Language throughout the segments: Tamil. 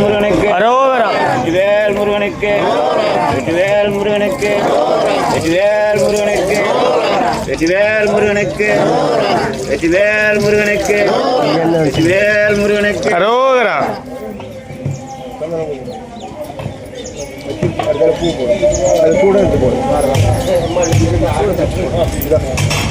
முருகனுக்கு. அரோவரா வேல் முருகனுக்கு. வேல் முருகனுக்கு. வேல் முருகனுக்கு. வெற்றிவேல் முருகனுக்கு. வெற்றிவேல் முருகனுக்கு. வெற்றிவேல் முருகனுக்கு. அரோகரா அது கூட எடுத்து போடு.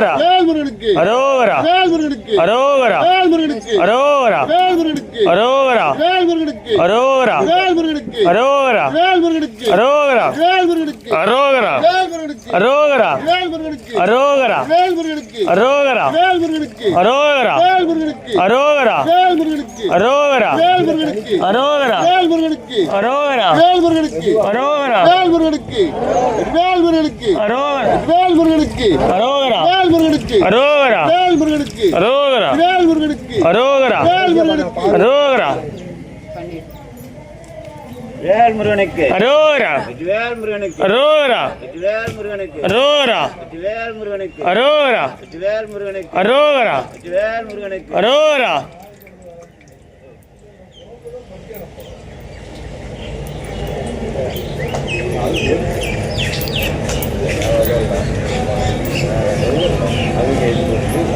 அரோகரா வேல்முருகனுக்கு அரோகரா வேல்முருகனுக்கு அரோகரா வேல்முருகனுக்கு அரோகரா வேல்முருகனுக்கு அரோகரா அரோகரா அரோகரா அரோகரா அரோகரா அரோகரா அரோகரா அரோகரா அரோகரா அரோகரா அரோகரா அரோகரா அரோகரா அரோகரா அரோகரா அரோகரா அரோகரா வேல் முருகனுக்கு அரோரா வேல் முருகனுக்கு அரோரா வேல் முருகனுக்கு அரோரா வேல் முருகனுக்கு அரோரா வேல் முருகனுக்கு அரோரா வேல் முருகனுக்கு அரோரா Thank you.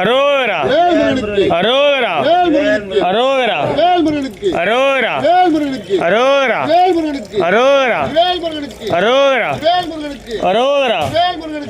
அரோகரா. வேல்முருகனுக்கு அரோகரா. வேல்முருகனுக்கு அரோகரா. வேல்முருகனுக்கு அரோகரா. வேல்முருகனுக்கு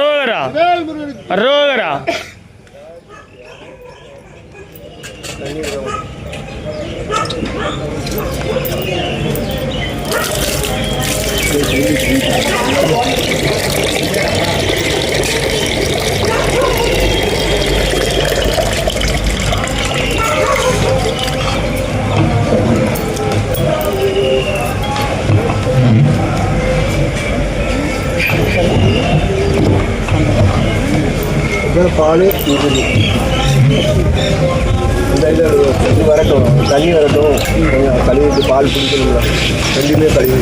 ரோகரா ரோகரா Thank you. இதான் பால் இது இந்த இது வரட்டும் தண்ணி வரட்டும். கொஞ்சம் கழுவிட்டு பால் பிடிக்கணும் ரெண்டுமே கழுவி